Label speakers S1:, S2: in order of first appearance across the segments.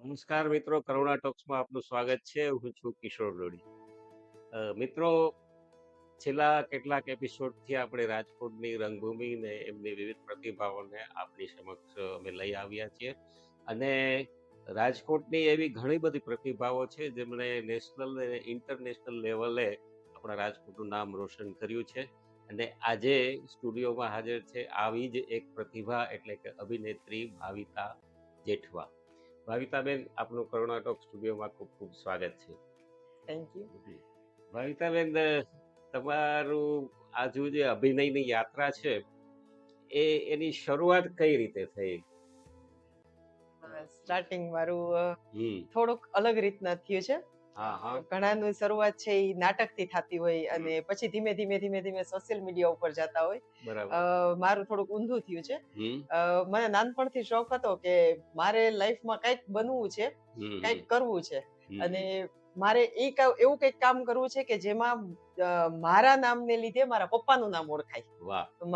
S1: નમસ્કાર મિત્રો, કરુણા ટોક્સમાં આપનું સ્વાગત છે. હું છું કિશોર લોડી મિત્રો, છેલ્લા કેટલાક એપિસોડથી આપણે રાજકોટની રંગભૂમિ ને એમની વિવિધ પ્રતિભાઓને આપણી સમક્ષ અમે લઈ આવ્યા છીએ. અને રાજકોટની એવી ઘણી બધી પ્રતિભાઓ છે જેમણે નેશનલ અને ઇન્ટરનેશનલ લેવલે આપણા રાજકોટનું નામ રોશન કર્યું છે. અને આજે સ્ટુડિયોમાં હાજર છે આવી જ એક પ્રતિભા એટલે કે અભિનેત્રી ભાવિતા જેઠવા. ભાવિતાબેન આપનું કર્ણાટક સ્ટુડિયોમાં ખૂબ ખૂબ સ્વાગત છે.
S2: થેન્ક યુ
S1: ભાવિતાબેન તમારું આજુ જે અભિનયની યાત્રા છે એ એની શરૂઆત કઈ રીતે થઈ?
S2: સ્ટાર્ટિંગ મારું થોડુંક અલગ રીતના થયું છે. ઘણાનું શરૂઆત છે એ નાટકથી થતી હોય અને પછી ધીમે ધીમે ધીમે ધીમે સોશિયલ મીડિયા ઉપર જતા હોય. મારું થોડુંક ઊંધું થયું છે. મને નાનપણથી શોખ હતો કે મારે લાઈફમાં કંઈક બનવું છે કંઈક કરવું છે. અને મારે એ એવું કંઈક કામ કરવું છે કે જેમાં મારા નામને લીધે મારા પપ્પાનું નામ ઓળખાય.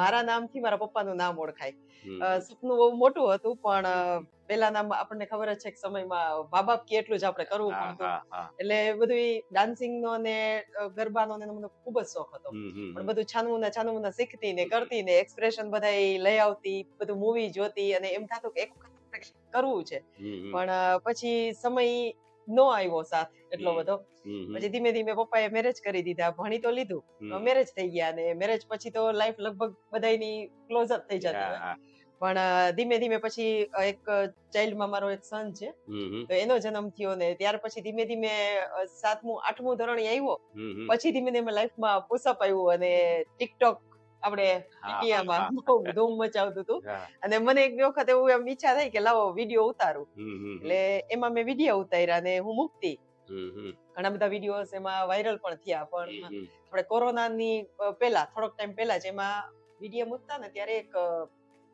S2: મારા નામથી મારા પપ્પાનું નામ ઓળખાય. સપનું બહુ મોટું હતું પણ પેલાના આપણને ખબર જ છે કે સમયમાં મા બાપ કે એટલું જ આપણે કરવું પડતું. એટલે બધું ડાન્સિંગ નો ને ગરબા ગરબાનો ને મને ખૂબ જ શોખ હતો. પણ બધું છાનવું ને છાનવું ને શીખતી ને કરતી ને એક્સપ્રેશન બધા લઈ આવતી બધું મૂવી જોતી અને એમ થતું કે એક વખત કરવું છે. પણ પછી સમય નો આવ્યો સાથ એટલો બધો. પછી ધીમે ધીમે પપ્પાએ મેરેજ કરી દીધા ભણી તો લીધું. મેરેજ થઈ ગયા અને મેરેજ પછી તો લાઈફ લગભગ બધાની ક્લોઝ અપ થઈ જતી. પણ ધીમે ધીમે પછી એક એક ચાઇલ્ડમાં મારો એક સન છે. તો એનો જન્મ થયો ને ત્યાર પછી ધીમે ધીમે સાતમું આઠમું ધોરણ આવ્યો. પછી ધીમે ધીમે લાઈફમાં પુશઅપ આવ્યું અને ટિકટોક આપણે ઇન્ડિયામાં બહુ ધૂમ મચાવતું હતું. અને મને એક વખત એવું એમ ઈચ્છા થઈ કે લાવો વીડિયો ઉતારું. એટલે એમાં મેં વીડિયો ઉતાર્યા અને હું મૂકતી. ઘણા બધા વિડીયોઝ એમાં વાયરલ પણ થયા પણ આપણે કોરોનાની પહેલા થોડોક ટાઈમ પહેલા જ એમાં વીડિયો મૂકતા ને ત્યારે એક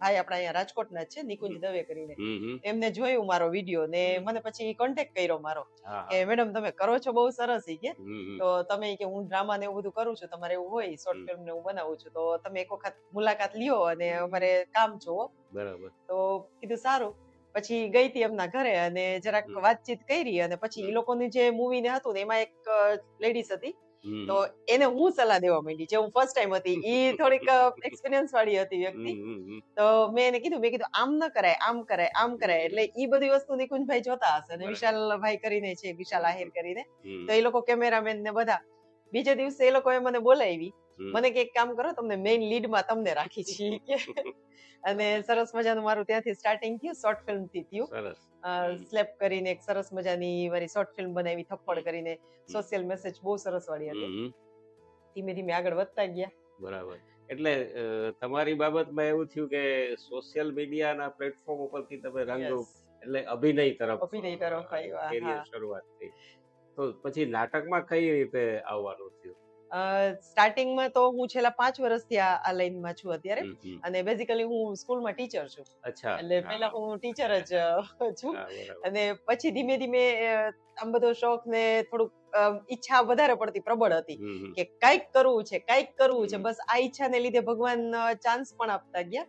S2: ભાઈ આપણા અહીંયા રાજકોટના જ છે નિકુંજ દવે કરીને. એમને જોયું મારો વીડિયો ને મને પછી કોન્ટેક્ટ કર્યો મારો. કે મેડમ તમે કરો છો બહુ સરસ ઈ કે. તો તમે કે હું ડ્રામા ને એવું બધું કરું છું તમારે એવું હોય શોર્ટ ફિલ્મ ને હું બનાવું છું તો તમે એક વખત મુલાકાત લ્યો અને અમારે કામ જોવો
S1: બરાબર.
S2: તો કીધું સારું. પછી ગઈ હતી એમના ઘરે અને જરાક વાતચીત કરી અને પછી. એ લોકોની જે મૂવી ને હતું ને એમાં એક લેડીઝ હતી. તો એને હું સલાહ દેવા માંડી જે હું ફર્સ્ટ ટાઈમ હતી એ થોડીક એક્સપિરિયન્સ વાળી હતી વ્યક્તિ. તો મેં એને કીધું મેં કીધું આમ ન કરાય આમ કરાય આમ કરાય એટલે એ બધી વસ્તુ નિકુંજભાઈ જોતા હશે અને. વિશાલભાઈ કરીને છે વિશાલ આહિર કરીને તો એ લોકો કેમેરામેન ને બધા બીજે દિવસે એ લોકોએ મને બોલાવી. મને કે એક કામ કરો તમને મેઇન લીડમાં તમને રાખી છીએ કે અને સરસ મજાનું મારું ત્યાંથી સ્ટાર્ટિંગ થયું શોર્ટ ફિલ્મથી થયું સ્લેપ કરીને એક સરસ મજાની મારી શોર્ટ ફિલ્મ બનાવી થપ્પડ કરીને સોશિયલ મેસેજ બહુ સરસ વાળી હતી. ધીમે ધીમે આગળ વધતા ગયા.
S1: બરાબર. એટલે તમારી બાબતમાં એવું થયું કે સોશિયલ મીડિયાના પ્લેટફોર્મ ઉપરથી તમે રંગ એટલે અભિનય તરફ
S2: અભિનય તરફ
S1: શરૂઆત થઈ. તો પછી નાટકમાં કઈ રીતે આવવાનું થયું?
S2: સ્ટાર્ટિંગમાં તો હું છેલ્લા પાંચ વર્ષથી આ લાઈનમાં છું અત્યારે. અને બેઝિકલી હું સ્કૂલમાં ટીચર છું.
S1: અચ્છા.
S2: એટલે પહેલા હું ટીચર જ છું. અને પછી ધીમે ધીમે આમ બધો શોખ ને થોડુંક ઈચ્છા વધારે પડતી પ્રબળ હતી. કે કંઈક કરવું છે કંઈક કરવું છે. બસ આ ઈચ્છાને લીધે ભગવાન ચાન્સ પણ આપતા ગયા.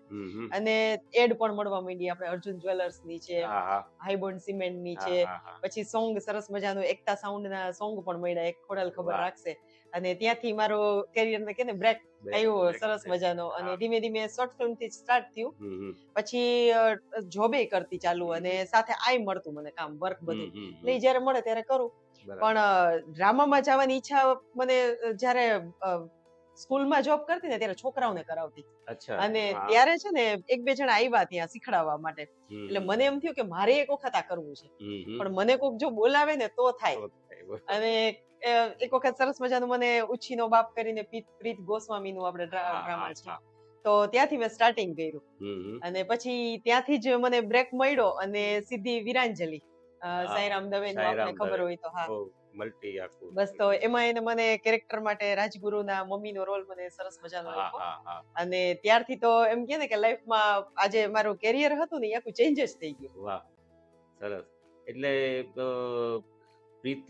S2: અને એડ પણ મળવા માંડી આપણે અર્જુન જ્વેલર્સની છે હાઈબોન્ડ
S1: સિમેન્ટની
S2: છે. પછી સોંગ સરસ મજાનું એકતા સાઉન્ડ ના સોંગ પણ મળ્યા. એક ખોડાલ ખબર. રાખશે. અને ત્યાંથી મારો કેરિયર ને કે ને બ્રેક આવ્યો સરસ મજાનો. અને ધીમે ધીમે શોર્ટ ફિલ્મથી સ્ટાર્ટ થયું. પછી જોબે કરતી ચાલુ અને સાથે આય મળતું મને કામ વર્ક બધું. એટલે જ્યારે મળે ત્યારે કરું. પણ ડ્રામામાં જવાની ઈચ્છા મને જ્યારે સ્કૂલમાં જોબ કરતી ને ત્યારે છોકરાઓને કરાવતી. અને ત્યારે છે ને એક બે જણા આવ્યા ત્યાં શીખડાવવા માટે. એટલે મને એમ થયું કે મારે એક વખત આ કરવું છે. પણ મને કોક જો બોલાવે ને તો થાય. અને એક વખત સરસ મજાનું મને ઉછીનો બાપ કરીને પ્રીત- ગોસ્વામીનું આપણે ડ્રામા છે તો ત્યાંથી મેં સ્ટાર્ટિંગ કર્યું. અને પછી ત્યાંથી જ મને બ્રેક મળ્યો અને સીધી વિરાંજલી સાંઈરામ દવેનું આપણે ખબર હોય તો હા
S1: મલ્ટી આખું
S2: બસ તો એમાં એને મને કેરેક્ટર માટે રાજગુરુના મમ્મીનો રોલ મને સરસ મજાનો
S1: હા
S2: અને ત્યારથી તો એમ કે ને કે લાઈફમાં આજે મારું કેરિયર હતું ને એ આખું ચેન્જ જ થઈ ગયું
S1: વાહ સરસ એટલે પ્રીત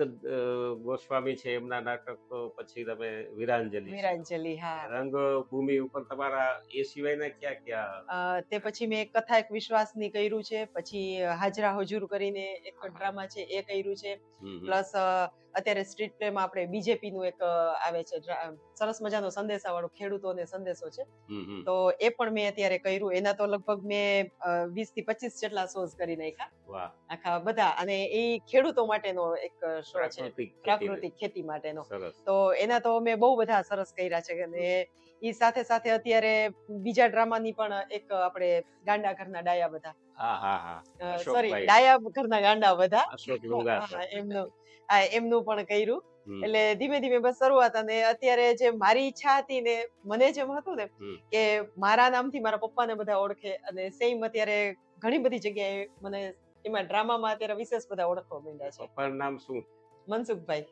S1: ગોસ્વામી છે એમના નાટક પછી તમે વીરાંજલિ.
S2: વીરાંજલિ હા
S1: રંગભૂમિ ઉપર તમારા એ સિવાયના ક્યાં ક્યાં
S2: તે પછી મેં એક કથા એક વિશ્વાસની કર્યું છે પછી હાજરા હજુર કરીને એક ડ્રામા છે એ કર્યું છે. પ્લસ અત્યારે સ્ટ્રીટ પ્લેમાં આપણે બીજેપી નું એક આવે છે સરસ મજાનો સંદેશા વાળો ખેડૂતોને સંદેશો છે. તો એ પણ મેં અત્યારે કર્યું. એના તો લગભગ મેં વીસથી પચીસ જેટલા શોઝ કરી નાખ્યા. આખા બધા. અને એ ખેડૂતો માટેનો એક શો છે.
S1: પ્રાકૃતિક ખેતી.
S2: માટેનો. તો એના તો મેં બહુ બધા સરસ કર્યા છે. અને એ સાથે સાથે અત્યારે બીજા ડ્રામાની પણ એક આપણે ગાંડા ઘરના ડાયા બધા. સોરી. ડાયા ઘરના ગાંડા બધા. એમનું. એમનું પણ કર્યું. એટલે ધીમે ધીમે બસ શરૂઆત અને અત્યારે જે મારી ઈચ્છા હતી ને મને જેમ હતું ને કે મારા નામથી મારા પપ્પાને બધા ઓળખે અને સેમ અત્યારે ઘણી બધી જગ્યાએ મને એમાં ડ્રામામાં અત્યારે વિશેષ બધા ઓળખવા માંડ્યા છે.
S1: પપ્પાનું નામ શું?
S2: મનસુખભાઈ.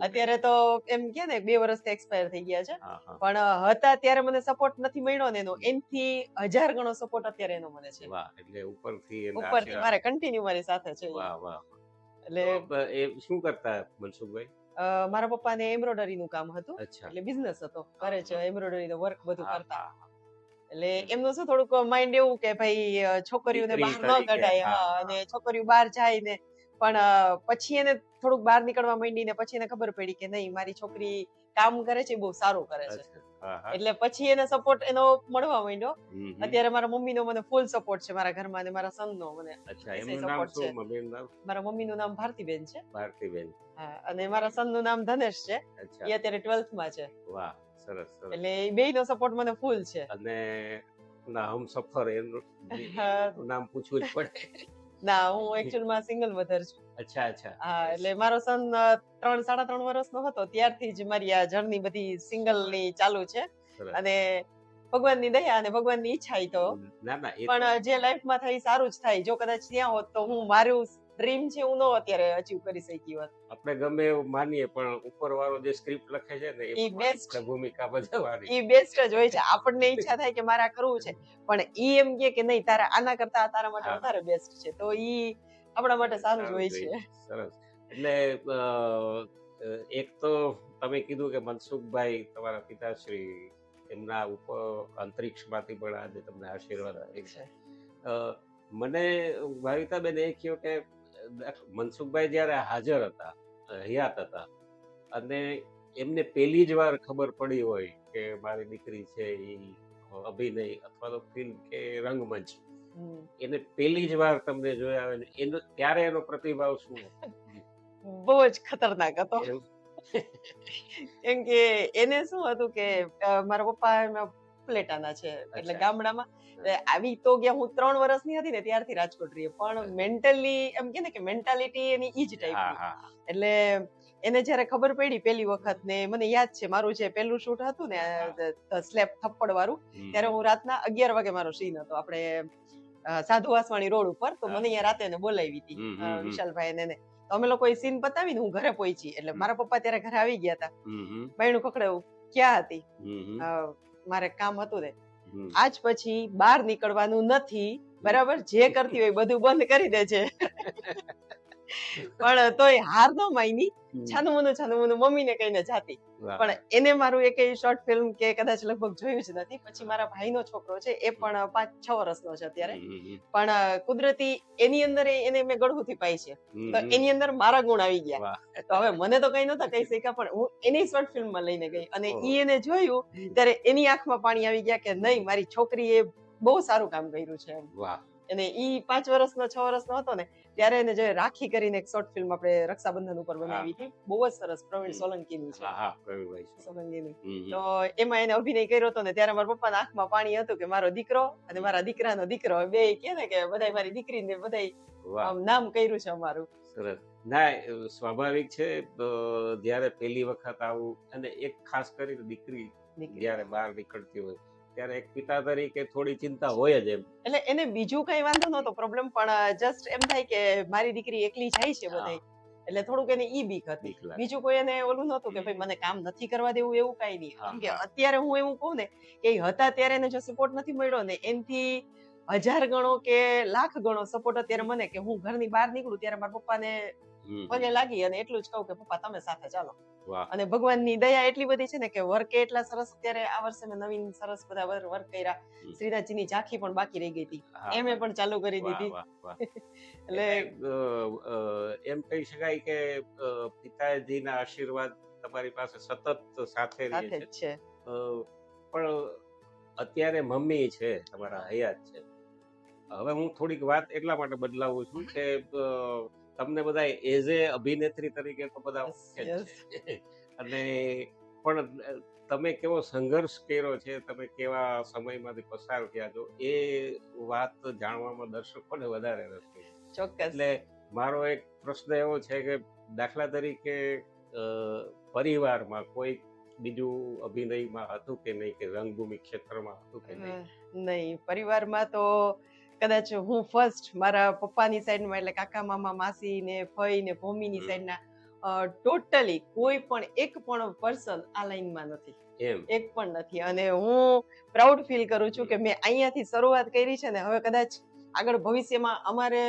S2: અત્યારે તો એમ કે ને બે વર્ષ એક્સપાયર થઈ ગયા છે. પણ હતા ત્યારે મને સપોર્ટ નથી મળ્યો ને એનો. એનથી હજાર ગણો સપોર્ટ અત્યારે એનો મને છે.
S1: વાહ એટલે ઉપરથી
S2: ઉપરથી મારે કન્ટિન્યુ મારી સાથે છે
S1: વાહ વાહ.
S2: એટલે
S1: એ શું કરતા મનસુખભાઈ?
S2: મારા પપ્પાને એમ્બ્રોઇડરી નું કામ હતું. એટલે બિઝનેસ હતો. કરે છે એમ્બ્રોઇડરી નું વર્ક બધું કરતા. એટલે એમનું શું થોડુંક માઇન્ડ એવું કે ભાઈ છોકરીઓને બહાર ન કઢાય. અને છોકરીઓ બહાર જાય ને પણ પછી એને થોડુંક બહાર નીકળવા માંડી ને પછી એને ખબર પડી કે નહીં મારી છોકરી કામ કરે છે બહુ સારું કરે છે. એટલે પછી એને સપોર્ટ એનો મળવા માંડ્યો. અત્યારે મારા મમ્મીનો મને ફૂલ સપોર્ટ છે મારા ઘરમાં અને મારા સનનો મને
S1: અચ્છા
S2: વિશે
S1: એમનું નામ
S2: છે. ભારતીબેન છે.
S1: ભારતીબેન.
S2: હા અને મારા સનનું નામ ધનેશ છે. એ અત્યારે ટ્વેલ્થમાં છે.
S1: વાહ સરસ
S2: એટલે એ બેયનો સપોર્ટ મને ફૂલ છે.
S1: અને ના હમ સફર એનું નામ પૂછવું જ પડે.
S2: ના હું એકચ્યુઅલમાં સિંગલ મધર છું.
S1: અચ્છા અચ્છા.
S2: હા એટલે મારો સન ત્રણ સાડા ત્રણ વર્ષનો હતો ત્યારથી જ મારી આ જર્ની બધી સિંગલની ચાલુ છે. અને ભગવાનની દયા અને ભગવાનની ઈચ્છા તો.
S1: ના ના એ
S2: પણ જે લાઈફમાં થાય સારું જ થાય. જો કદાચ ત્યાં હોત તો હું મારું ડ્રીમ છે હું નો અત્યારે અચીવ કરી શકી હોત.
S1: આપણે ગમે એવું માનીએ પણ ઉપર વાળો જે સ્ક્રિપ્ટ લખે છે ને
S2: એ
S1: બેસ્ટ ભૂમિકા ભજવવાની.
S2: એ બેસ્ટ જ હોય છે. આપણને ઈચ્છા થાય કે મારે કરવું છે. પણ ઈ એમ કે કે નહીં તારા આના કરતા તારા માટે વધારે બેસ્ટ છે. તો ઈ આપણા માટે સારું જ હોય છે.
S1: સરસ. એટલે એક તો તમે કીધું કે મનસુખભાઈ તમારા પિતાશ્રી એમના ઉપર અંતરિક્ષમાંથી પણ આજે તમને આશીર્વાદ આપે છે. મને ભાવિતાબેન એ કહ્યું કે મનસુખભાઈ જ્યારે હાજર હતા હયાત હતા અને એમને પહેલી જ વાર ખબર પડી હોય કે મારી દીકરી છે એ અભિનય અથવા તો ફિલ્મ કે રંગમંચ. એને પહેલી જ વાર તમને જોયા હોય એનો ત્યારે એનો પ્રતિભાવ શું
S2: બહુ જ ખતરનાક હતો.
S1: એમ?
S2: કેમ કે એને શું હતું કે મારા પપ્પા પ્લેટાના છે એટલે ગામડામાં આવી તો ગયા હું ત્રણ વર્ષની હતી ને ત્યારથી રાજકોટ રહીએ. પણ મેન્ટલી એમ કે ને કે મેન્ટાલિટી એની ઈ જ
S1: ટાઈપ
S2: એટલે એને જ્યારે ખબર પડી પહેલી વખત ને મને યાદ છે મારું જે પહેલું શૂટ હતું ને સ્લેપ થપ્પડ વાળું ત્યારે હું રાતના અગિયાર વાગે મારો સીન હતો. આપણે સાધુ વાસવાણી રોડ ઉપર તો મને અહીંયા રાતે એને બોલાવી હતી. વિશાલભાઈ ને એને. તો અમે લોકો સીન પતાવીને હું ઘરે પહોંચી. એટલે મારા પપ્પા ત્યારે ઘરે આવી ગયા હતા બહેણું ખખડાવું ક્યાં હતી? મારે કામ હતું ને. આજ પછી બહાર નીકળવાનું નથી બરાબર જે કરતી હોય બધું બંધ કરી દે છે પણ તોય હાર ન માયની
S1: હમ.
S2: છાનું મુનું છાનું મુનું મમ્મીને કહીને જાતી. પણ એને મારું એક શોર્ટ ફિલ્મ કે કદાચ લગભગ જોયું જ નથી. પછી મારા ભાઈનો છોકરો છે એ પણ પાંચ છ વર્ષનો છે અત્યારે. પણ કુદરતી એની અંદર એને મેં ગળહુથી પાઈ છે. તો એની અંદર મારા ગુણ આવી ગયા. તો હવે મને તો કઈ નહોતા કહી શીખ્યા પણ હું એની શોર્ટ ફિલ્મમાં લઈને ગઈ. અને. ઈ એને જોયું ત્યારે એની આંખમાં પાણી આવી ગયા કે નહીં મારી છોકરીએ બહુ સારું કામ કર્યું છે
S1: વાહ.
S2: અને ઈ પાંચ વર્ષનો છ વર્ષનો હતો ને ત્યારે એને જે રાખી કરીને એક શોર્ટ ફિલ્મ આપણે રક્ષાબંધન ઉપર બનાવી હતી. બહુ જ સરસ પ્રવીણ સોલંકીની છે. સોલંકીની. તો એમાં એને અભિનય કર્યો હતો ને ત્યારે મારા પપ્પાના આંખમાં પાણી હતું કે મારો દીકરો અને મારા દીકરાનો દીકરો. બે કે ને કે બધાય મારી દીકરીને બધાય આમ નામ કર્યું છે અમારું.
S1: સરસ. ના સ્વાભાવિક છે જ્યારે પહેલી વખત આવું અને એક ખાસ કરીને દીકરી. જ્યારે બહાર નીકળતી હોય ત્યારે એક પિતા તરીકે થોડી ચિંતા હોય જ એમ.
S2: એટલે એને બીજું કઈ વાંધો નતો પ્રોબ્લેમ પણ જસ્ટ એમ થાય કે મારી દીકરી એકલી જાય છે બધે એટલે થોડુંક એને ઈ બીક હતી. બીજું કોઈ એને ઓલું નતું કે ભાઈ મને કામ નથી કરવા દેવું એવું કઈ નહીં. કે અત્યારે હું એવું કહું ને કે હતા ત્યારે એને જો સપોર્ટ નથી મળ્યો ને એનથી હજાર ગણો કે લાખ ગણો સપોર્ટ અત્યારે મને કે હું ઘરની બહાર નીકળું ત્યારે મારા પપ્પાને. પગે લાગી અને એટલું જ કહું કે પપ્પા તમે સાથે ચાલો. અને ભગવાનની દયા એટલી બધી છે ને કે વર્કે એટલા સરસ અત્યારે આ વર્ષે મેં નવીન સરસ બધા વર્ક કર્યા. શ્રીનાથજીની ઝાંખી પણ બાકી રહી ગઈ હતી. એમ પણ ચાલુ કરી દીધી. એટલે
S1: એમ કહી શકાય કે પિતાજીના આશીર્વાદ તમારી પાસે સતત સાથે રહે છે. પણ અત્યારે મમ્મી છે તમારા હયાત છે. હવે હું થોડીક વાત એટલા માટે બદલાવું છું કે તમને બધા એઝ એ અભિનેત્રી તરીકે તો બધા અને પણ તમે કેવો સંઘર્ષ કર્યો છે તમે કેવા સમયમાંથી પસાર થયા છો એ વાત જાણવામાં દર્શકોને વધારે રસ
S2: ચોક્કસ.
S1: એટલે મારો એક પ્રશ્ન એવો છે કે દાખલા તરીકે પરિવારમાં કોઈ બીજું અભિનયમાં હતું કે નહીં કે રંગભૂમિ ક્ષેત્રમાં હતું કે નહીં?
S2: નહીં. પરિવારમાં તો કદાચ હું ફર્સ્ટ મારા પપ્પાની સાઈડમાં એટલે કાકા મામા માસી ને ફઈ ને ભૂમિની. સાઈડના ટોટલી કોઈ પણ એક પણ પર્સન આ લાઈનમાં નથી. એક પણ નથી. અને હું પ્રાઉડ ફીલ કરું છું કે મેં અહીંયાથી શરૂઆત કરી છે ને હવે કદાચ આગળ ભવિષ્યમાં અમારે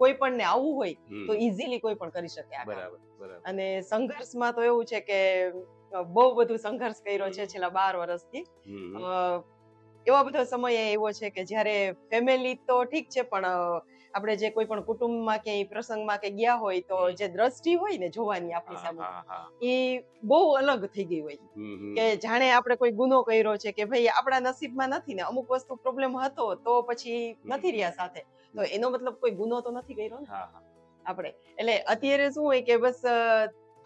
S2: કોઈ પણ ને આવવું હોય તો ઇઝીલી કોઈ પણ કરી શકે અને સંઘર્ષમાં તો એવું છે કે બહુ બધું સંઘર્ષ કર્યો છે છેલ્લા બાર વર્ષથી. એવો બધો સમય એવો છે કે જ્યારે ફેમિલી તો ઠીક છે પણ આપણે જે કોઈ પણ કુટુંબમાં કે પ્રસંગમાં કે ગયા હોય તો જે દ્રષ્ટિ હોય ને જોવાની આપણી સામે. એ બહુ અલગ થઈ ગઈ હોય. કે જાણે આપણે કોઈ ગુનો કર્યો છે કે ભાઈ આપણા નસીબમાં નથી ને અમુક વસ્તુ પ્રોબ્લેમ હતો તો પછી નથી રહ્યા સાથે. તો એનો મતલબ કોઈ ગુનો તો નથી કર્યો ને. આપણે. એટલે અત્યારે શું હોય કે બસ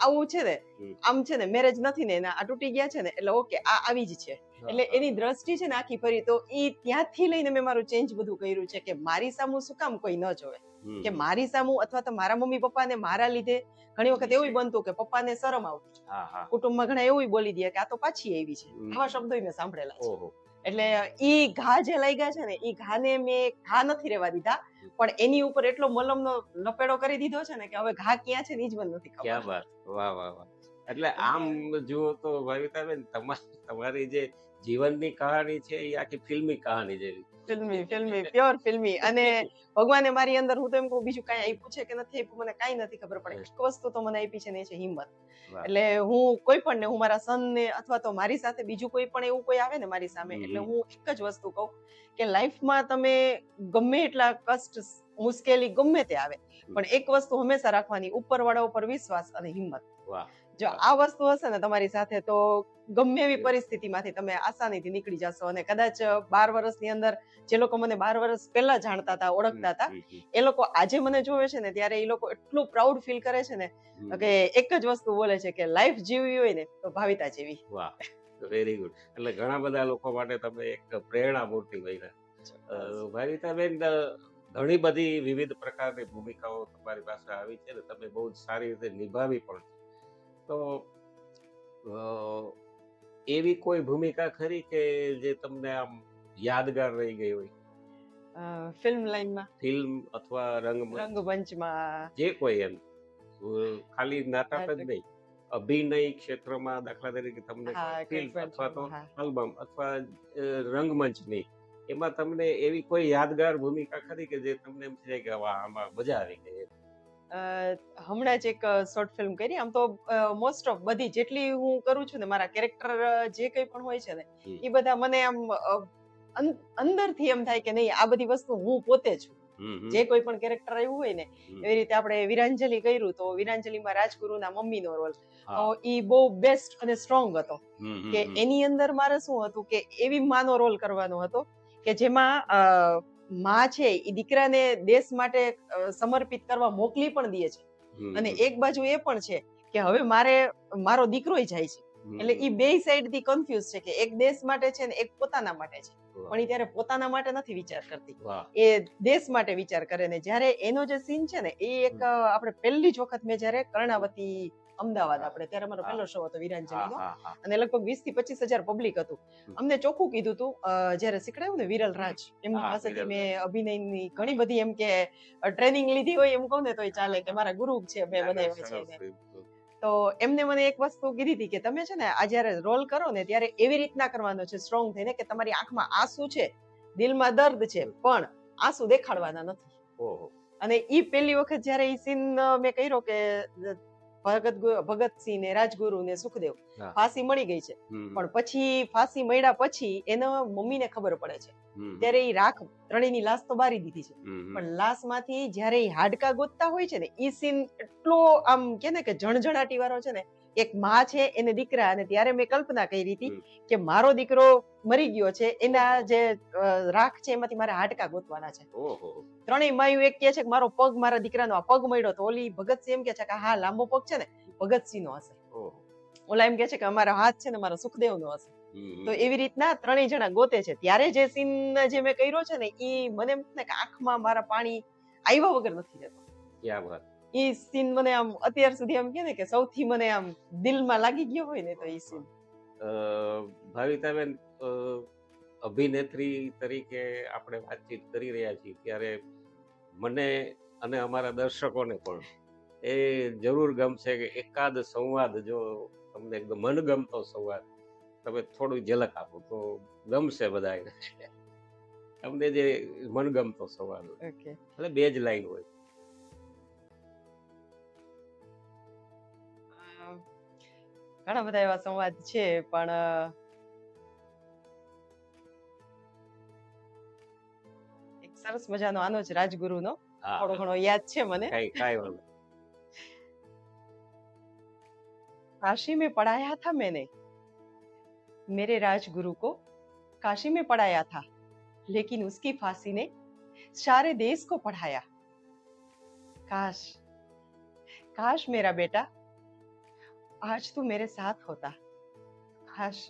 S2: આવું છે ને આમ છે ને મેરેજ નથી ને એના આ તૂટી ગયા છે ને એટલે ઓકે આ આવી જ છે. એટલે એની દ્રષ્ટિ છે ને આખી ફરી તો એ ત્યાંથી લઈને મેં મારું ચેન્જ બધું કર્યું છે કે મારી સામુ શું કામ કોઈ ન જોવે. કે મારી સામુ અથવા તો મારા મમ્મી પપ્પાને મારા લીધે ઘણી વખત એવું બનતું કે પપ્પાને શરમ આવતી. કુટુંબમાં ઘણા એવું બોલી દે કે આ તો પાછી આવી છે. આવા શબ્દો મેં સાંભળેલા છે. એટલે ઈ ઘા જે લાગ્યા છે ને ઈ ઘાને મેં ઘા નથી રેવા દીધા પણ એની ઉપર એટલો મલમનો લપેડો કરી દીધો છે ને કે હવે ઘા ક્યાં છે ને ઈ જ મને નથી
S1: ક્યાં વાત? વાહ વાહ વાહ. એટલે આમ જુઓ તો ભાવિતાબેન તમારી જે જીવનની કહાની છે એ આખી ફિલ્મી કહાની જેવી.
S2: ફિલ્મી ફિલ્મી પ્યોર ફિલ્મી. અને ભગવાને મારી અંદર હું તો એમ કહું બીજું કાંઈ આપ્યું છે કે નથી આપ્યું મને કાંઈ નથી ખબર પડે. એક વસ્તુ તો મને આપી છે ને એ છે હિંમત. એટલે હું કોઈ પણ ને હું મારા સન ને અથવા તો મારી સાથે બીજું કોઈ પણ એવું કોઈ આવે ને મારી સામે એટલે હું એક જ વસ્તુ કહું કે લાઈફમાં તમે ગમે એટલા કષ્ટ મુશ્કેલી ગમે તે આવે પણ એક વસ્તુ હંમેશા રાખવાની ઉપરવાળા ઉપર વિશ્વાસ અને હિંમત.
S1: વાહ.
S2: જો આ વસ્તુ હશે ને તમારી સાથે તો ગમે એવી પરિસ્થિતિમાંથી તમે આસાનીથી નીકળી જશો અને કદાચ બાર વર્ષની અંદર જે લોકો મને બાર વર્ષ પહેલા જાણતા હતા ઓળખતા હતા એ લોકો આજે મને જોવે છે ને ત્યારે એ લોકો એટલું પ્રાઉડ ફીલ કરે છે ને કે એક જ વસ્તુ બોલે છે કે લાઈફ જીવવી હોય ને તો ભાવિતા જેવી.
S1: વાહ વેરી ગુડ એટલે ઘણા બધા લોકો માટે તમે એક પ્રેરણા મૂર્તિ બન્યા ભાવિતાબેન ઘણી બધી વિવિધ પ્રકારની ભૂમિકાઓ તમારી પાસે આવી છે ને તમે બહુ જ સારી રીતે નિભાવી પણ છે તો એવી કોઈ ભૂમિકા ખરી કે જે તમને આમ યાદગાર રહી ગઈ હોય?
S2: ફિલ્મ લાઈનમાં.
S1: ફિલ્મ અથવા રંગ
S2: રંગમંચમાં.
S1: જે કોઈ એમ. ખાલી નાટક જ નહીં. અભિનય ક્ષેત્રમાં દાખલા તરીકે તમને ફિલ્મ અથવા તો. આલ્બમ અથવા રંગમંચની. એમાં તમને એવી કોઈ યાદગાર ભૂમિકા ખરી કે જે તમને એમ થઈ કે વાહ આમાં મજા આવી ગઈ
S2: હમણાં જ એક શોર્ટ ફિલ્મ કરી. આમ તો મોસ્ટ ઓફ બધી જેટલી હું કરું છું ને મારા કેરેક્ટર જે કંઈ પણ હોય છે ને એ બધા મને આમ અંદરથી એમ થાય કે નહીં આ બધી વસ્તુ હું પોતે છું. જે કોઈ પણ કેરેક્ટર આવ્યું હોય ને એવી રીતે આપણે વિરાંજલી કર્યું તો વિરાંજલીમાં રાજગુરુના મમ્મીનો રોલ. એ બહુ બેસ્ટ અને સ્ટ્રોંગ હતો. કે એની અંદર મારે શું હતું કે એવી માનો રોલ કરવાનો હતો કે જેમાં માં છે એ દીકરાને દેશ માટે સમર્પિત કરવા મોકલી પણ દે છે. અને એક બાજુ એ પણ છે કે હવે મારે મારો દીકરો જાય છે. એટલે. એ બે સાઈડથી કન્ફ્યુઝ છે કે એક દેશ માટે છે ને એક પોતાના માટે છે. પણ એ ત્યારે પોતાના માટે નથી વિચાર કરતી. એ દેશ માટે વિચાર કરે ને જ્યારે એનો જે સીન છે ને એ એક આપણે પહેલી જ વખત મેં જ્યારે કર્ણાવતી અમદાવાદ આપણે ત્યારે અમારો પહેલો શો હતો વિરાંજલીનો. અને લગભગ વીસથી પચીસ હજાર પબ્લિક હતું. અમને ચોખ્ખું કીધું હતું જ્યારે શીખડાયું ને વિરલ રાજ એમની પાસેથી મેં અભિનયની ઘણી બધી એમ કે ટ્રેનિંગ લીધી હોય એમ કહું ને તોય ચાલે કે મારા ગુરુ છે મેં બનાવ્યા છે તો એમને મને એક વસ્તુ કીધી હતી કે તમે છે ને આ જયારે રોલ કરો ને ત્યારે એવી રીતના કરવાનો છે સ્ટ્રોંગ થઈને કે તમારી આંખમાં આંસુ છે દિલમાં દર્દ છે પણ આંસુ દેખાડવાના નથી. અને ઈ પહેલી વખત જયારે ઈ સીન મેં કર્યો કે ભગત ભગતસિંહ ને રાજગુરુ ને સુખદેવ ફાંસી મળી ગઈ છે. પણ પછી ફાંસી મળ્યા પછી એનો મમ્મીને ખબર પડે છે. ત્યારે એ રાખ ત્રણેયની લાશ તો બારી દીધી છે. પણ લાશમાંથી જયારે ઈ હાડકા ગોતતા હોય છે ને એ સીન એટલો આમ કે ને કે જણજણાટી વાળો છે ને એક માં છે એને દીકરા અને ત્યારે મેં કલ્પના કરી હતી કે મારો દીકરો મરી ગયો છે એના જે રાખ છે એમાંથી મારે હાડકા ગોતવાના છે. ત્રણેય માયું એક કે છે કે મારો પગ મારા દીકરાનો આ પગ મળ્યો તો ઓલી ભગતસિંહ એમ કે છે કે હા લાંબો પગ છે ને ભગતસિંહ નો હશે ઓલા એમ કે છે કે અમારો હાથ છે ને મારો સુખદેવ નો હશે તો એવી રીતના ત્રણેય જણા ગોતે છે. ત્યારે જે સીન જે મેં કર્યો છે ને એ મને એમ કે આંખમાં મારા પાણી આવ્યા વગર નથી જતો
S1: ક્યાં વાત.
S2: ઈ સીન મને આમ અત્યાર સુધી એમ કે ને કે સૌથી મને આમ દિલમાં લાગી ગયો હોય ને તો ઈ સીન.
S1: ભાવિતાબેન અભિનેત્રી તરીકે આપણે વાતચીત કરી રહ્યા છીએ ત્યારે મને અને અમારા દર્શકોને પણ એ જરૂર ગમશે કે એકાદ સંવાદ જો તમને મનગમતો સંવાદ તમે થોડું ઝલક આપો તો ગમશે બધા તમને જે મનગમતો સંવાદ હોય. એટલે બે જ લાઈન હોય.
S2: ઘણા બધા એવા સંવાદ છે પણ અ, એક સરસ મજાનો આનો જ રાજગુરુનો
S1: હા
S2: થોડો ઘણો યાદ છે મને
S1: કઈ કાંઈ વાંધો નહીં.
S2: काशी में पढ़ाया था मैंने मेरे राजगुरु को काशी में पढ़ाया था लेकिन उसकी फांसी ने सारे देश को पढ़ाया काश काश मेरा बेटा आज तू मेरे साथ होता કાશ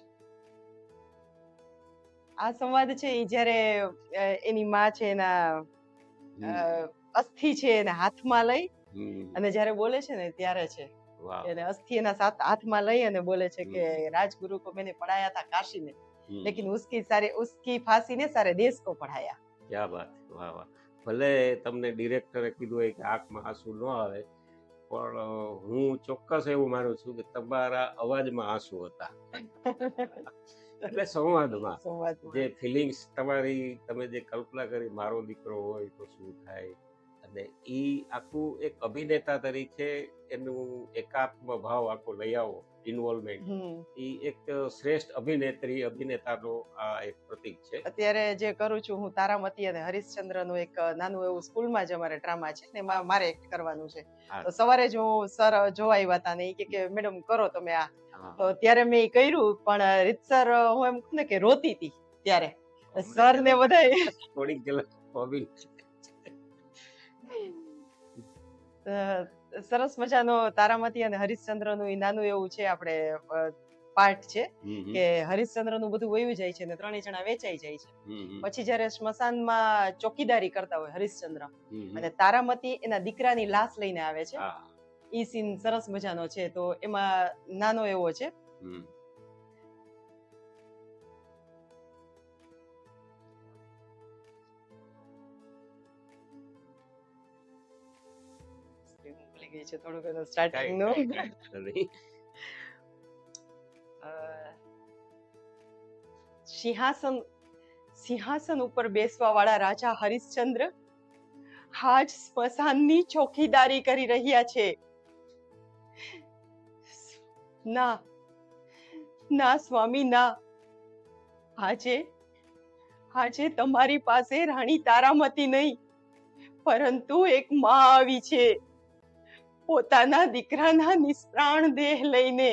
S2: આ સંવાદ છે એ જ્યારે અ, એની માં છે એના અ, અસ્થિ છે એને હાથમાં લઈ
S1: હમ,
S2: અને જ્યારે બોલે છે ને ત્યારે છે
S1: વાહ.
S2: એને અસ્થિ એના સાથ હાથમાં લઈ અને બોલે છે કે राजगुरु को मैंने पढ़ाया था काशी में
S1: હમ.
S2: लेकिन उसकी सारे उसकी फांसी ने सारे देश को पढ़ाया
S1: ક્યાં વાત છે, વાહ વાહ ભલે તમને ડિરેક્ટરે કીધું હોય કે આંખમાં આંસુ ન આવે પણ હું ચોક્કસ એવું માનું છું કે તમારા અવાજમાં આંસુ હતા. એટલે સંવાદમાં. જે ફિલિંગ્સ તમારી તમે જે કલ્પના કરી મારો દીકરો હોય તો શું થાય? અને એ આખું એક અભિનેતા તરીકે એનું એકાત્મ ભાવ આખો લઈ આવો. ઇન્વોલ્વમેન્ટ એ એક શ્રેષ્ઠ અભિનેત્રી અભિનેતાનો આ એક પ્રતીક છે.
S2: અત્યારે જે કરું છું હું તારામતી અને હરિશ્ચંદ્રનું એક નાનું એવું સ્કૂલમાં જ અમારે ડ્રામા છે ને એમાં મારે એક્ટ કરવાનું છે. તો સવારે જ હું સર જોવા આવ્યા હતા ને એ કે મેડમ કરો તમે આ. તો ત્યારે મેં કર્યું પણ રીતસર હું એમ કહું ને કે રોતી હતી ત્યારે. સર ને બધા
S1: થોડીક
S2: સરસ મજાનો તારામતી અને હરિશ્ચંદ્રનું એ નાનું એવું છે આપણે પાર્ટ છે કે હરિશ્ચંદ્રનું બધું વયું જાય છે ને ત્રણેય જણા વેચાઈ જાય છે. પછી જયારે જ્યારે સ્મશાનમાં ચોકીદારી કરતા હોય હરિશ્ચંદ્ર. અને તારામતી એના દીકરાની લાશ લઈને આવે છે. ઈ સીન સરસ મજાનો છે તો એમાં નાનો એવો છે. ગઈ છે
S1: થોડું ઘણું
S2: સ્ટાર્ટિંગનું સિંહાસન સિંહાસન ઉપર બેસવા વાળા રાજા હરિશ્ચંદ્ર હાજ સ્મશાનની ચોકીદારી કરી રહ્યા છે ના ના સ્વામી ના આજે આજે તમારી પાસે રાણી તારામતી નહીં પરંતુ એક માં આવી છે પોતાના દીકરાના નિષ્પ્રાણ દેહ લઈને.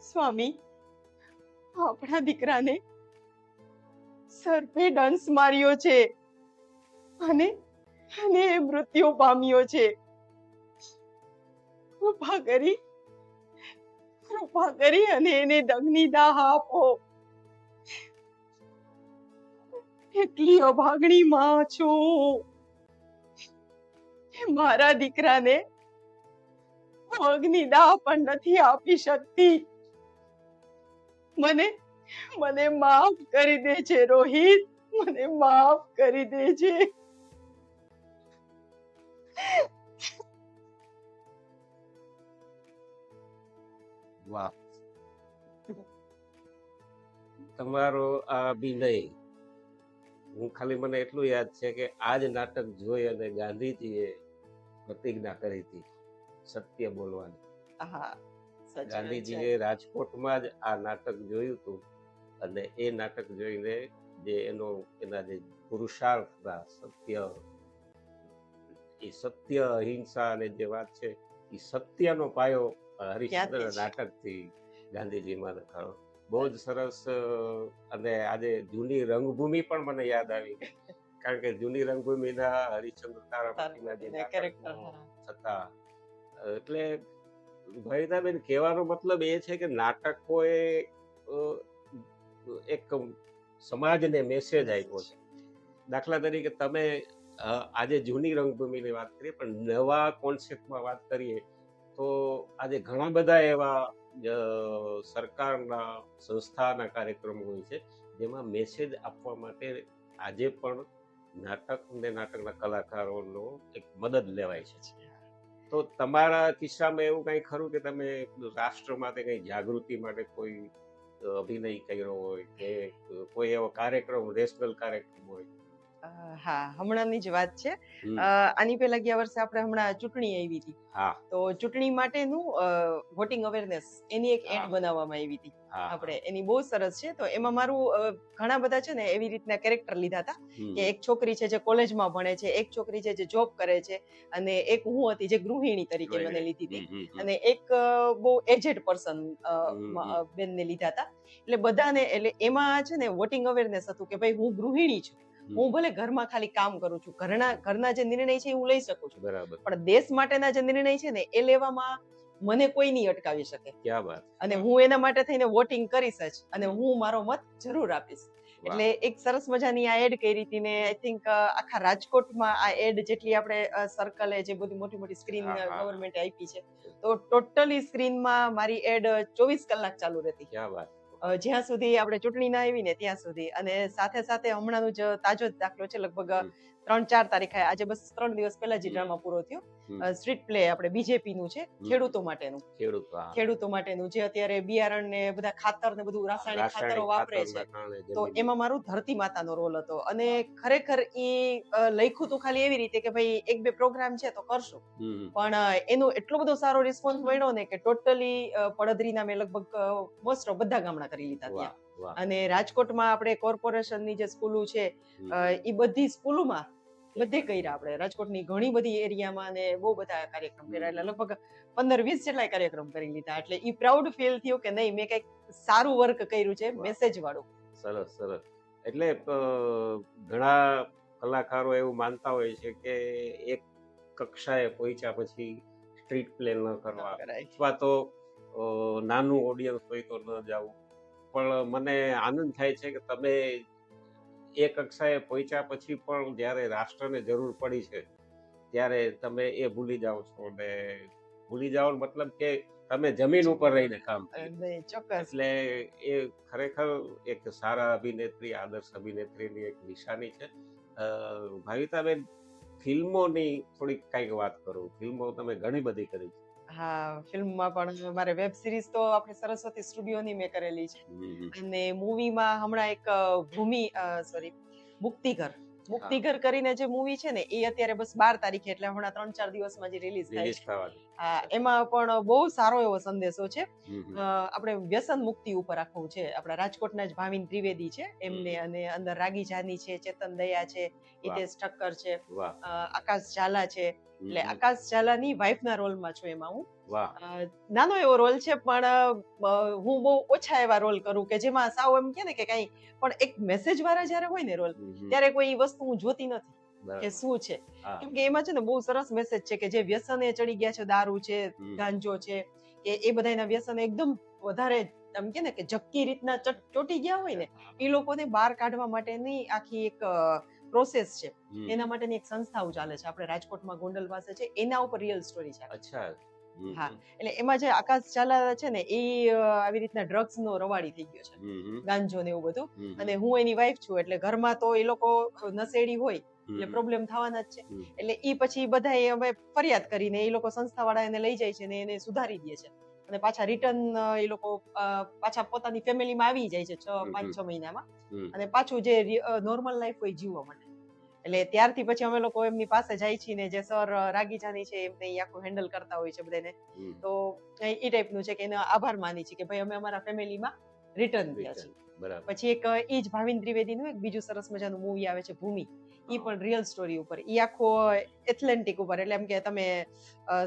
S2: સ્વામી, આપણા દીકરાને સર્પે ડંસ માર્યો છે અને અને મૃત્યુ પામ્યો છે. કૃપા કરી કૃપા કરી અને એને દગની દાહ આપો. એટલી અભાગણી માં છું. મારા દીકરાને પગની દાહ પણ નથી આપી શકતી. મને મને માફ કરી દે રોહિત, મને માફ કરી દે
S1: તમારો આ અભિનય, હું ખાલી મને એટલું યાદ છે કે આ જ નાટક જોઈ અને ગાંધીજીએ પ્રતિજ્ઞા કરી હતી સત્ય બોલવાની
S2: હા વાત છે.
S1: ગાંધીજીએ રાજકોટમાં જ આ નાટક જોયું હતું અને એ નાટક જોઈને જે એનો એના જે પુરુષાર્થ સત્ય એ સત્ય અહિંસા અને જે વાત છે એ સત્યનો પાયો હરિશ્ચંદ્ર. નાટકથી ગાંધીજીમાં નખાયો બહુ જ સરસ અને આજે જૂની રંગભૂમિ પણ મને યાદ આવી કારણ કે જૂની રંગભૂમિના હરિશ્ચંદ્ર તારાપતિના જે હતા એટલે ભવિતાબેન કહેવાનો મતલબ એ છે કે નાટકો એ એક સમાજને મેસેજ આપ્યો છે. દાખલા તરીકે તમે આજે જૂની રંગભૂમિની વાત કરીએ પણ નવા કોન્સેપ્ટમાં વાત કરીએ તો આજે ઘણા બધા એવા સરકારના સંસ્થાના કાર્યક્રમો હોય છે જેમાં મેસેજ આપવા માટે આજે પણ નાટક અને નાટકના કલાકારોનો એક મદદ લેવાય છે. તો તમારા કિસ્સામાં એવું કંઈ ખરું કે તમે રાષ્ટ્ર માટે કંઈ જાગૃતિ માટે કોઈ અભિનય કર્યો હોય કે કોઈ એવો કાર્યક્રમ રેશનલ કાર્યક્રમ હોય?
S2: હા હમણાંની જ વાત છે. આની પહેલા ગયા વર્ષે આપણે હમણાં ચૂંટણી આવી હતી. તો ચૂંટણી માટેનું વોટિંગ અવેરનેસ એની એક એડ બનાવવામાં આવી હતી. આપણે એની બહુ સરસ છે. તો એમાં મારું ઘણા બધા છે ને એવી રીતના કેરેક્ટર લીધા હતા. કે એક છોકરી છે જે કોલેજમાં ભણે છે એક છોકરી છે જે જોબ કરે છે અને એક હું હતી જે ગૃહિણી તરીકે મને લીધી હતી. અને એક બહુ એજેડ પર્સન બેનને લીધા હતા. એટલે બધાને એટલે એમાં છે ને વોટિંગ અવેરનેસ હતું કે ભાઈ હું ગૃહિણી છું. હું ભલે ઘરમાં ખાલી કામ કરું છું ઘરના ઘરના જે નિર્ણય છે એ હું લઈ શકું છું.
S1: બરાબર.
S2: પણ દેશ માટેના જે નિર્ણય છે ને એ લેવામાં મને કોઈ નહીં અટકાવી શકે.
S1: ક્યાં વાત.
S2: અને હું એના માટે થઈને વોટિંગ કરીશ જ અને હું મારો મત જરૂર આપીશ. એટલે એક સરસ મજાની આ એડ કરી હતી ને આઈ થિંક આખા રાજકોટમાં આ એડ જેટલી આપણે સર્કલે જે બધી મોટી મોટી સ્ક્રીન. ગવર્મેન્ટે આપી છે. તો ટોટલી સ્ક્રીનમાં મારી એડ ચોવીસ કલાક ચાલુ રહેતી.
S1: ક્યાં વાત.
S2: જ્યાં સુધી આપણે ચૂંટણી ના આવી ને ત્યાં સુધી અને સાથે સાથે હમણાંનો જ તાજો જ દાખલો છે લગભગ. ત્રણ ચાર તારીખે આજે બસ ત્રણ દિવસ પહેલા જ ડ્રામા પૂરો થયો. સ્ટ્રીટ પ્લે આપણે બીજેપી નું છે ખેડૂતો માટેનું.
S1: ખેડૂત
S2: માટેનું જે અત્યારે બિયારણ ને બધા ખાતર ને બધું રાસાયણિક ખાતરો વાપરે છે. તો એમાં મારું ધરતી માતાનો રોલ હતો. અને ખરેખર એ લખ્યું તો ખાલી એવી રીતે કે ભાઈ એક બે પ્રોગ્રામ છે તો કરશું. પણ એનો એટલો બધો સારો રિસ્પોન્સ મળ્યો ને કે ટોટલી પડદરીના મેં લગભગ મોસ્ટ ઓફ બધા ગામડા કરી લીધા ત્યાં. અને રાજકોટમાં આપણે કોર્પોરેશનની જે સ્કૂલો છે એ બધી સ્કૂલોમાં બધે કર્યા આપણે. રાજકોટની ઘણી બધી એરિયામાં અને બહુ બધા કાર્યક્રમ કર્યા. એટલે લગભગ પંદર વીસ જેટલા કાર્યક્રમ કરી લીધા. એટલે એ પ્રાઉડ ફીલ થયું કે નહીં મેં કંઈક સારું વર્ક કર્યું છે. મેસેજ વાળું
S1: સરસ સરસ. એટલે ઘણા કલાકારો એવું માનતા હોય છે કે એક કક્ષાએ પહોંચ્યા પછી સ્ટ્રીટ પ્લે ન કરવા. અથવા તો નાનું ઓડિયન્સ હોય તો ન જવું. પણ મને આનંદ થાય છે કે તમે એ કક્ષાએ પહોંચ્યા પછી પણ જ્યારે રાષ્ટ્રને જરૂર પડી છે ત્યારે તમે એ ભૂલી જાઓ છો અને ભૂલી જાઓ મતલબ કે તમે જમીન ઉપર રહીને કામ
S2: ચોક્કસ.
S1: એટલે એ ખરેખર એક સારા અભિનેત્રી આદર્શ અભિનેત્રીની એક નિશાની છે. ભાવિતાબેન ફિલ્મોની થોડીક કંઈક વાત કરું. ફિલ્મો તમે ઘણી બધી કરી છે.
S2: હા ફિલ્મમાં પણ મારે વેબ સિરીઝ તો આપણે સરસ્વતી સ્ટુડિયોની મેં કરેલી છે. અને મૂવીમાં હમણાં એક ભૂમિ સોરી મુક્તિઘર. મુક્તિઘર કરીને જે મૂવી છે ને એ અત્યારે બસ બાર તારીખે એટલે હમણાં ત્રણ ચાર દિવસમાં જે રિલીઝ થાય છે. એમાં પણ બહુ સારો એવો સંદેશો છે. આપણે વ્યસન મુક્તિ ઉપર રાખવું છે આપણા રાજકોટના જ ભાવિન ત્રિવેદી છે એમને અને અંદર રાગી જાની છે ચેતન દયા છે હિતેશ ઠક્કર છે આકાશ ઝાલા છે. એટલે. આકાશ ઝાલાની વાઇફના રોલમાં છું એમાં હું. નાનો એવો રોલ છે પણ હું બહુ ઓછા એવા રોલ કરું કે જેમાં સાવ એમ કે ને કે કઈ પણ એક મેસેજ વાળા જયારે હોય ને રોલ. ત્યારે કોઈ વસ્તુ હું જોતી નથી. કે શું છે? કેમ કે એમાં છે ને બહુ સરસ મેસેજ છે કે જે વ્યસને ચડી ગયા છે દારૂ છે ગાંજો છે કે એ બધાના વ્યસન એકદમ વધારે એમ કે ને કે જક્કી રીતના ચોટી ગયા હોય ને એ લોકોને બહાર કાઢવા માટેની આખી એક પ્રોસેસ છે. એના માટેની એક સંસ્થાઓ ચાલે છે. આપણે રાજકોટમાં ગોંડલ પાસે છે એના ઉપર રિયલ સ્ટોરી છે.
S1: અચ્છા.
S2: હા. એટલે એમાં જે આકાશ ચાલા છે ને એ આવી રીતના ડ્રગ્સ નો રવાડી થઈ ગયો છે. ગાંજો ને એવું બધું. અને હું એની વાઈફ છું એટલે ઘરમાં તો એ લોકો નશેડી હોય એટલે પ્રોબ્લેમ થવાના જ છે. એટલે એ પછી બધા અમે ફરિયાદ કરીને એ લોકો સંસ્થા વાળા એને લઈ જાય છે ને એને સુધારી દે છે. અને પાછા રિટર્ન એ લોકો પાછા પોતાની ફેમિલીમાં આવી જાય છે છ પાંચ છ મહિનામાં. અને પાછું જે નોર્મલ લાઈફ હોય જીવવા માટે. એટલે ત્યારથી પછી અમે લોકો એમની પાસે જાય છીએ ને જે સર રાગીજાની છે એમને આખું હેન્ડલ કરતા હોય છે બધાને. તો એ ટાઈપનું છે કે એનો આભાર માની છે કે ભાઈ અમે અમારા ફેમિલીમાં રિટર્ન થયા છીએ.
S1: બરાબર.
S2: પછી એક એ જ ભાવિન ત્રિવેદીનું એક બીજું સરસ મજાનું મૂવી આવે છે ભૂમિ. ઈ પણ રિયલ સ્ટોરી ઉપર. ઈ આખો એથ્લેન્ટિક ઉપર. એટલે એમ કે તમે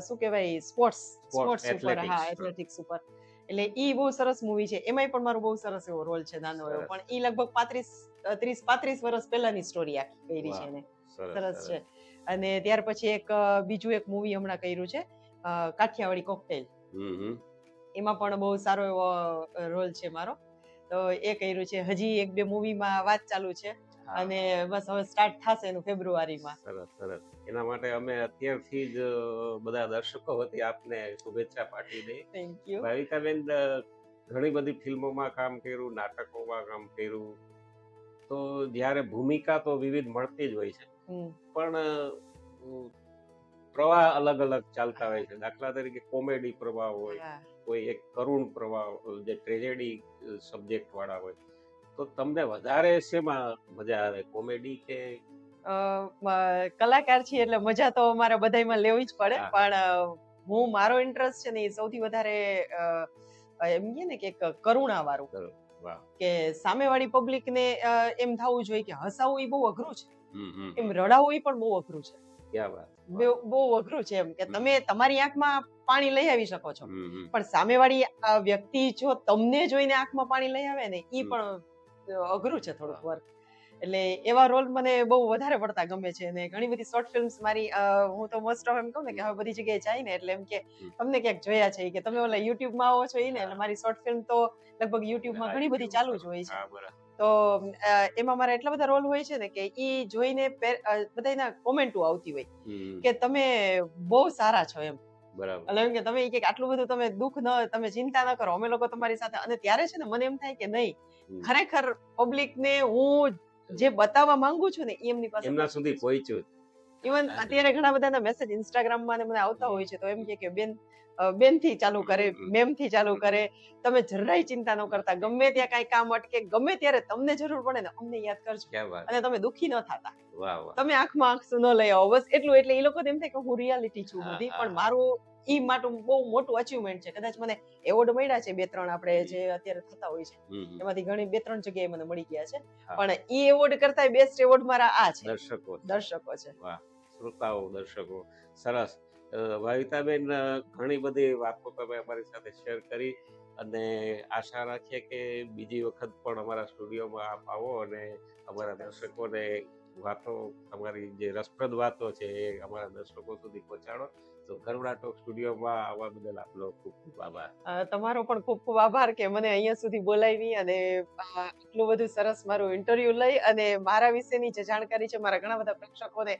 S2: શું કહેવાય સ્પોર્ટ્સ સ્પોર્ટ્સ ઉપર હા એથ્લેટિક્સ ઉપર. એટલે ઈ બહુ સરસ મૂવી છે. એમાંય પણ મારો બહુ સરસ એવો રોલ છે નાનો એવો. પણ એ લગભગ પાંત્રીસ ત્રીસ પાંત્રીસ વર્ષ પહેલાની સ્ટોરી આખી કરી છે એને.
S1: સરસ
S2: છે. અને ત્યાર પછી એક બીજું એક મૂવી હમણાં કર્યું છે કાઠિયાવાડી કોકટેલ. એમાં પણ બહુ સારો એવો રોલ છે મારો. તો એ કર્યું છે. હજી એક બે મૂવીમાં વાત ચાલુ છે. અને બસ હવે સ્ટાર્ટ થશે એનું ફેબ્રુઆરીમાં.
S1: સરસ સરસ. એના માટે અમે અત્યારથી જ બધા દર્શકો વતી આપને શુભેચ્છા પાઠવી દઈએ.
S2: થેન્ક યુ
S1: ભાવિકાબેન ઘણી બધી ફિલ્મોમાં કામ કર્યું નાટકોમાં કામ કર્યું. તો જ્યારે ભૂમિકા તો વિવિધ મળતી જ હોય છે. પણ પ્રવાહ અલગ અલગ ચાલતા હોય છે. દાખલા તરીકે કોમેડી પ્રવાહ હોય કોઈ એક કરુણ પ્રવાહ જે ટ્રેજેડી સબ્જેક્ટ વાળા હોય. તો તમને વધારે શેમાં મજા આવે? કોમેડી કે
S2: કલાકાર છીએ એટલે મજા તો અમારે બધામાં લેવી જ પડે. પણ હું મારો ઇન્ટરેસ્ટ છે ને એ સૌથી વધારે એમ કે ને કે કરુણા વાળું કે સામેવાળી પબ્લિક ને એમ થવું જોઈએ કે હસાવું એ બહુ અઘરું છે. એમ રડાવવું એ પણ બહુ અઘરું છે. બહુ અઘરું છે એમ કે તમે તમારી આંખમાં પાણી લઈ આવી શકો છો. પણ સામેવાળી વ્યક્તિ જો તમને જોઈને આંખમાં પાણી લઈ આવે ને એ પણ અઘરું છે થોડુંક વર્ક એટલે એવા રોલ મને બહુ વધારે પડતા ગમે છે. અને ઘણી બધી શોર્ટ ફિલ્મ્સ મારી હું તો મોસ્ટ ઓફ એમ કહું ને કે હવે બધી જગ્યાએ જાય ને એટલે એમ કે તમને ક્યાંક જોયા છે કે તમે ઓલા યુટ્યુબમાં આવો છો ને એટલે મારી શોર્ટ ફિલ્મ તો લગભગ યુટ્યુબમાં ઘણી બધી ચાલુ જ હોય છે. તો એમાં મારા એટલા બધા રોલ હોય છે ને કે ઈ જોઈને પે- કોમેન્ટો આવતી હોય કે તમે બહુ સારા છો એમ.
S1: બરાબર.
S2: એટલે એમ કે તમે કે આટલું બધું તમે દુઃખ ન તમે ચિંતા ન કરો. અમે લોકો તમારી સાથે અને ત્યારે છે ને મને એમ થાય કે નહીં. ખરેખર પબ્લિક ને હું જે બતાવવા માંગુ છું ને એમની પાસે
S1: એમના સુધી પહોંચ્યું
S2: ઇવન અત્યારે ઘણા બધાના મેસેજ ઇન્સ્ટાગ્રામમાં મને આવતા હોય છે તો એમ કે કે બેન બેનથી ચાલુ કરે મેમથી ચાલુ કરે તમે જરાય ચિંતા ન કરતા ગમે ત્યાં કઈ કામ અટકે ગમે ત્યારે તમને જરૂર પડે ને અમને યાદ કરજો. અને તમે દુઃખી ન થતા. તમે આંખમાં આંખ ન લઈ આવો બસ એટલું એટલે એ લોકો એમ થાય કે હું રિયાલિટી છું બધી પણ મારું ઈ માટું બહુ મોટું અચીવમેન્ટ છે. કદાચ મને એવોર્ડ મળ્યા છે બે ત્રણ આપણે. જે અત્યારે થતા હોય છે. એમાંથી ઘણી બે ત્રણ જગ્યાએ મને મળી ગયા છે. પણ ઈ એવોર્ડ કરતા બેસ્ટ એવોર્ડ મારા આ છે.
S1: દર્શકો
S2: દર્શકો છે.
S1: શ્રોતાઓ દર્શકો. સરસ. ભાવિતાબેન ઘણી બધી વાતો તમે અમારી સાથે શેર કરી અને આશા રાખીએ કે બીજી વખત પણ અમારા સ્ટુડિયોમાં આપ આવો અને અમારા દર્શકોને વાતો તમારી જે રસપ્રદ વાતો છે એ અમારા દર્શકો સુધી પહોંચાડો. તો કરુણા ટોક સ્ટુડિયોમાં આવવા બદલ આપનો ખૂબ ખૂબ આભાર.
S2: તમારો પણ ખૂબ ખૂબ આભાર કે મને અહીંયા સુધી બોલાવી અને આટલું બધું સરસ મારું ઇન્ટરવ્યુ લઈ અને મારા વિશેની જે જાણકારી છે મારા ઘણા બધા પ્રેક્ષકોને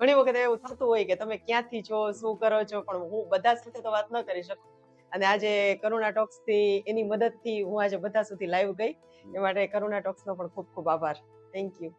S2: ઘણી વખત એવું થતું હોય કે તમે ક્યાંથી છો શું કરો છો પણ હું બધા સાથે તો વાત ન કરી શકું. અને આજે કરુણા ટોક્સથી એની મદદથી હું આજે બધા સુધી લાઈવ ગઈ. એ માટે કરુણા ટોક્સ નો પણ ખૂબ ખૂબ આભાર. Thank you